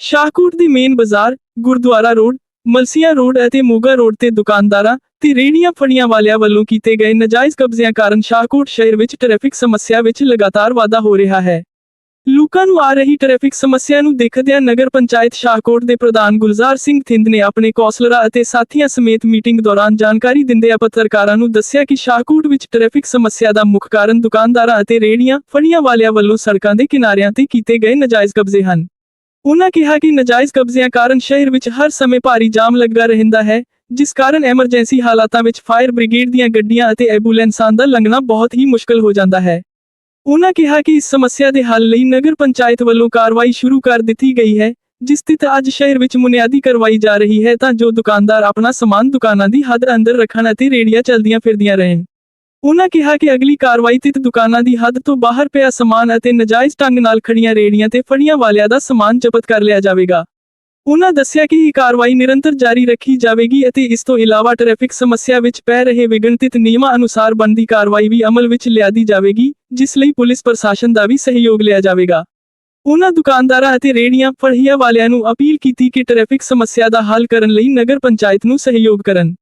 ਸ਼ਾਹਕੋਟ ਦੀ main ਬਾਜ਼ਾਰ, Gurdwara road, Malsian road ਅਤੇ Moga road ਤੇ ਦੁਕਾਨਦਾਰਾਂ ਤੇ ਰੇਹੜੀਆਂ ਫੜੀਆਂ ਵਾਲਿਆਂ ਵੱਲੋਂ ਕੀਤੇ ਗਏ ਨਜਾਇਜ਼ ਕਬਜ਼ਿਆਂ ਕਾਰਨ ਸ਼ਾਹਕੋਟ ਸ਼ਹਿਰ ਵਿੱਚ ਟ੍ਰੈਫਿਕ ਸਮੱਸਿਆ ਵਿੱਚ ਲਗਾਤਾਰ ਵਾਧਾ ਹੋ ਰਿਹਾ ਹੈ। ਲੋਕਾਂ ਨੂੰ ਆ ਰਹੀ ਟ੍ਰੈਫਿਕ ਸਮੱਸਿਆ ਨੂੰ ਦੇਖਦਿਆਂ ਨਗਰ ਪੰਚਾਇਤ ਸ਼ਾਹਕੋਟ ਦੇ ਪ੍ਰਧਾਨ ਗੁਲਜ਼ਾਰ ਸਿੰਘ ਥਿੰਦ ਨੇ ਆਪਣੇ ਕੌਂਸਲਰਾਂ ਅਤੇ ਸਾਥੀਆਂ ਸਮੇਤ ਮੀਟਿੰਗ ਦੌਰਾਨ ਜਾਣਕਾਰੀ ਦਿੰਦਿਆਂ ਪੱਤਰਕਾਰਾਂ ਨੂੰ ਦੱਸਿਆ ਕਿ ਸ਼ਾਹਕੋਟ ਵਿੱਚ ਟ੍ਰੈਫਿਕ ਸਮੱਸਿਆ ਦਾ ਮੁੱਖ ਕਾਰਨ ਦੁਕਾਨਦਾਰਾਂ ਅਤੇ ਰੇਹੜੀਆਂ ਫੜੀਆਂ ਵਾਲਿਆਂ ਵੱਲੋਂ ਸੜਕਾਂ ਦੇ ਕਿਨਾਰਿਆਂ ਤੇ ਕੀਤੇ ਗਏ ਨਜਾਇਜ਼ ਕਬਜ਼ੇ ਹਨ। ਉਨ੍ਹਾਂ ਕਿਹਾ ਕਿ ਨਜਾਇਜ਼ ਕਬਜ਼ਿਆਂ ਕਾਰਨ ਸ਼ਹਿਰ ਵਿੱਚ ਹਰ ਸਮੇਂ ਭਾਰੀ ਜਾਮ ਲੱਗਾ ਰਹਿੰਦਾ ਹੈ, ਜਿਸ ਕਾਰਨ ਐਮਰਜੈਂਸੀ ਹਾਲਾਤਾਂ ਵਿੱਚ ਫਾਇਰ ਬ੍ਰਿਗੇਡ ਦੀਆਂ ਗੱਡੀਆਂ ਅਤੇ ਐਂਬੂਲੈਂਸਾਂ ਦਾ ਲੰਘਣਾ ਬਹੁਤ ਹੀ ਮੁਸ਼ਕਲ ਹੋ ਜਾਂਦਾ ਹੈ। ਉਹਨਾਂ ਕਿਹਾ ਕਿ ਇਸ ਸਮੱਸਿਆ ਦੇ ਹੱਲ ਲਈ ਨਗਰ ਪੰਚਾਇਤ ਵੱਲੋਂ ਕਾਰਵਾਈ ਸ਼ੁਰੂ ਕਰ ਦਿੱਤੀ ਗਈ ਹੈ, ਜਿਸ ਤਹਿਤ ਅੱਜ ਸ਼ਹਿਰ ਵਿੱਚ ਮੁਨਿਆਦੀ ਕਰਵਾਈ ਜਾ ਰਹੀ ਹੈ ਤਾਂ ਜੋ ਦੁਕਾਨਦਾਰ ਆਪਣਾ ਸਮਾਨ ਦੁਕਾਨਾਂ ਦੀ ਹੱਦ ਅੰਦਰ ਰੱਖਣ ਅਤੇ ਰੇੜੀਆਂ ਚੱਲਦੀਆਂ ਫਿਰਦੀਆਂ ਰਹਿਣ। ਉਨ੍ਹਾਂ ਕਿਹਾ ਕਿ ਅਗਲੀ ਕਾਰਵਾਈ ਤਹਿਤ ਦੁਕਾਨਾਂ ਦੀ ਹੱਦ ਤੋਂ ਬਾਹਰ ਪਿਆ ਸਮਾਨ ਅਤੇ ਨਜਾਇਜ਼ ਢੰਗ ਨਾਲ ਖੜੀਆਂ ਰੇੜੀਆਂ ਤੇ ਫੜੀਆਂ ਵਾਲਿਆਂ ਦਾ ਸਮਾਨ ਜ਼ਬਤ ਕਰ ਲਿਆ ਜਾਵੇਗਾ। ਉਹਨਾਂ ਦੱਸਿਆ ਕਿ ਇਹ ਕਾਰਵਾਈ ਨਿਰੰਤਰ ਜਾਰੀ ਰੱਖੀ ਜਾਵੇਗੀ ਅਤੇ ਇਸ ਤੋਂ ਇਲਾਵਾ ਟ੍ਰੈਫਿਕ ਸਮੱਸਿਆ ਵਿੱਚ ਪੈ ਰਹੇ ਵਿਗਣਤਿਤ ਨਿਯਮਾਂ ਅਨੁਸਾਰ ਬਣਦੀ ਕਾਰਵਾਈ ਵੀ ਅਮਲ ਵਿੱਚ ਲਿਆਦੀ ਜਾਵੇਗੀ, ਜਿਸ ਲਈ ਪੁਲਿਸ ਪ੍ਰਸ਼ਾਸਨ ਦਾ ਵੀ ਸਹਿਯੋਗ ਲਿਆ ਜਾਵੇਗਾ। ਉਹਨਾਂ ਦੁਕਾਨਦਾਰਾਂ ਅਤੇ ਰੇੜੀਆਂ ਫੜੀਆਂ ਵਾਲਿਆਂ ਨੂੰ ਅਪੀਲ ਕੀਤੀ ਕਿ ਟ੍ਰੈਫਿਕ ਸਮੱਸਿਆ ਦਾ ਹੱਲ ਕਰਨ ਲਈ ਨਗਰ ਪੰਚਾਇਤ ਨੂੰ ਸਹਿਯੋਗ ਕਰਨ।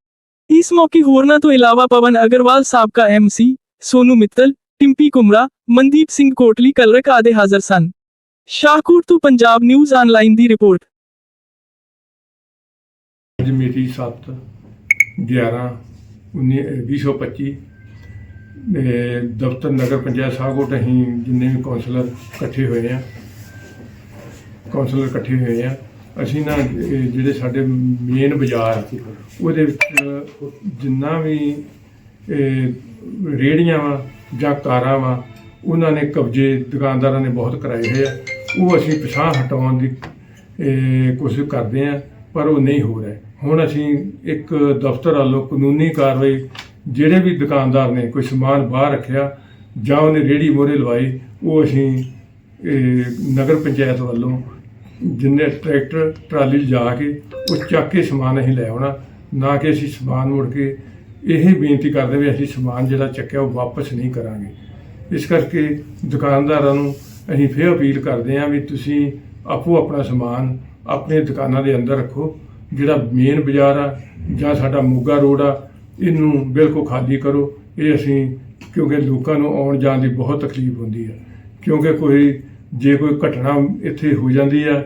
ਇਸ ਮੌਕੇ ਹੋਰਨਾਂ ਤੋਂ ਇਲਾਵਾ ਪਵਨ ਅਗਰਵਾਲ ਸਾਬਕਾ ਐਮਸੀ ਸੋਨੂ ਮਿੱਤਲ ਟਿੰਪੀ ਕੁਮਰਾ, ਮਨਦੀਪ ਸਿੰਘ ਕੋਟਲੀ ਕਲਰਕ ਆਦਿ ਹਾਜ਼ਰ ਸਨ। ਸ਼ਾਹਕੋਟ ਤੋਂ ਪੰਜਾਬ ਨਿਊਜ਼ ਆਨਲਾਈਨ ਦੀ ਰਿਪੋਰਟ। ਅੱਜ ਮੇਰੀ 7 11 2025 ਦੇ ਦਫ਼ਤਰ ਨਗਰ ਪੰਚਾਇਤ ਸਾਹਕੋਟ ਅਸੀਂ ਜਿੰਨੇ ਵੀ ਕੌਂਸਲਰ ਇਕੱਠੇ ਹੋਏ ਆ, ਕੌਂਸਲਰ ਇਕੱਠੇ ਹੋਏ ਆ ਅਸੀਂ ਨਾ, ਇਹ ਜਿਹੜੇ ਸਾਡੇ ਮੇਨ ਬਾਜ਼ਾਰ, ਉਹਦੇ ਵਿੱਚ ਜਿੰਨਾ ਵੀ, ਇਹ ਰੇੜੀਆਂ ਵਾ ਜਾਂ ਕਾਰਾਂ ਵਾ, ਉਹਨਾਂ ਨੇ ਕਬਜ਼ੇ ਦੁਕਾਨਦਾਰਾਂ ਨੇ ਬਹੁਤ ਕਰਾਏ ਹੋਏ ਆ। ਉਹ ਅਸੀਂ ਪਛਾਣ ਹਟਾਉਣ ਦੀ ਕੋਸ਼ਿਸ਼ ਕਰਦੇ ਆ, ਪਰ ਉਹ ਨਹੀਂ ਹੋ ਰਿਹਾ। ਹੁਣ ਅਸੀਂ ਇੱਕ ਦਫ਼ਤਰ ਵੱਲੋਂ ਕਾਨੂੰਨੀ ਕਾਰਵਾਈ, ਜਿਹੜੇ ਵੀ ਦੁਕਾਨਦਾਰ ਨੇ ਕੋਈ ਸਮਾਨ ਬਾਹਰ ਰੱਖਿਆ, ਜਾਂ ਉਹਨੇ ਰੇੜੀ ਮੋਰੇ ਲਵਾਈ, ਉਹ ਅਸੀਂ ਨਗਰ ਪੰਚਾਇਤ ਵੱਲੋਂ ਜਿੰਨੇ ਟਰੈਕਟਰ, ਟਰਾਲੀ ਜਾ ਕੇ ਉਹ ਚੱਕ ਕੇ ਸਮਾਨ ਅਸੀਂ ਲੈ ਆਉਣਾ, ਨਾ ਕਿ ਅਸੀਂ ਸਮਾਨ ਮੁੜ ਕੇ ਇਹ ਬੇਨਤੀ ਕਰਦੇ ਵੀ ਅਸੀਂ ਸਮਾਨ ਜਿਹੜਾ ਚੱਕਿਆ ਉਹ ਵਾਪਸ ਨਹੀਂ ਕਰਾਂਗੇ। ਇਸ ਕਰਕੇ ਦੁਕਾਨਦਾਰਾਂ ਨੂੰ ਅਸੀਂ ਫੇਰ ਅਪੀਲ ਕਰਦੇ ਹਾਂ ਵੀ ਤੁਸੀਂ ਆਪੋ ਆਪਣਾ ਸਮਾਨ ਆਪਣੇ ਦੁਕਾਨਾਂ ਦੇ ਅੰਦਰ ਰੱਖੋ, ਜਿਹੜਾ ਮੇਨ ਬਾਜ਼ਾਰ ਆ ਜਾਂ ਸਾਡਾ ਮੋਗਾ ਰੋਡ ਆ, ਇਹਨੂੰ ਬਿਲਕੁਲ ਖਾਲੀ ਕਰੋ। ਇਹ ਅਸੀਂ ਕਿਉਂਕਿ ਲੋਕਾਂ ਨੂੰ ਆਉਣ ਜਾਣ ਦੀ ਬਹੁਤ ਤਕਲੀਫ ਹੁੰਦੀ ਹੈ ਕਿਉਂਕਿ ਕੋਈ ਜੇ ਕੋਈ ਘਟਨਾ ਇੱਥੇ ਹੋ ਜਾਂਦੀ ਆ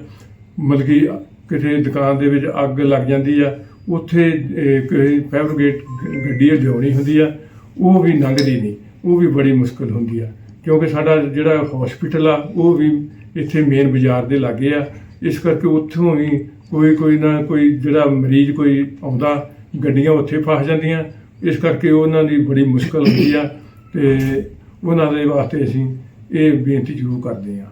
ਮਤਲਬ ਕਿ ਕਿਸੇ ਦੁਕਾਨ ਦੇ ਵਿੱਚ ਅੱਗ ਲੱਗ ਜਾਂਦੀ ਆ ਉੱਥੇ ਅਹ, ਕੋਈ ਫੈਬਰਿਕੇਟ ਗੱਡੀ ਲਿਆਉਣੀ ਹੁੰਦੀ ਆ ਉਹ ਵੀ ਲੰਘਦੀ ਨਹੀਂ ਉਹ ਵੀ ਬੜੀ ਮੁਸ਼ਕਲ ਹੁੰਦੀ ਆ। ਕਿਉਂਕਿ ਸਾਡਾ ਜਿਹੜਾ ਹਸਪੀਟਲ ਆ ਉਹ ਵੀ ਇੱਥੇ ਮੇਨ ਬਾਜ਼ਾਰ ਦੇ ਲਾਗੇ ਆ ਇਸ ਕਰਕੇ ਉੱਥੋਂ ਵੀ ਕੋਈ ਕੋਈ ਨਾ ਕੋਈ ਜਿਹੜਾ ਮਰੀਜ਼ ਕੋਈ ਆਉਂਦਾ ਗੱਡੀਆਂ ਉੱਥੇ ਫਸ ਜਾਂਦੀਆਂ ਇਸ ਕਰਕੇ ਉਹਨਾਂ ਦੀ ਬੜੀ ਮੁਸ਼ਕਲ ਹੁੰਦੀ ਆ ਤੇ ਉਹਨਾਂ ਦੇ ਵਾਸਤੇ ਅਸੀਂ ਇਹ ਬੇਨਤੀ ਜ਼ਰੂਰ ਕਰਦੇ ਹਾਂ।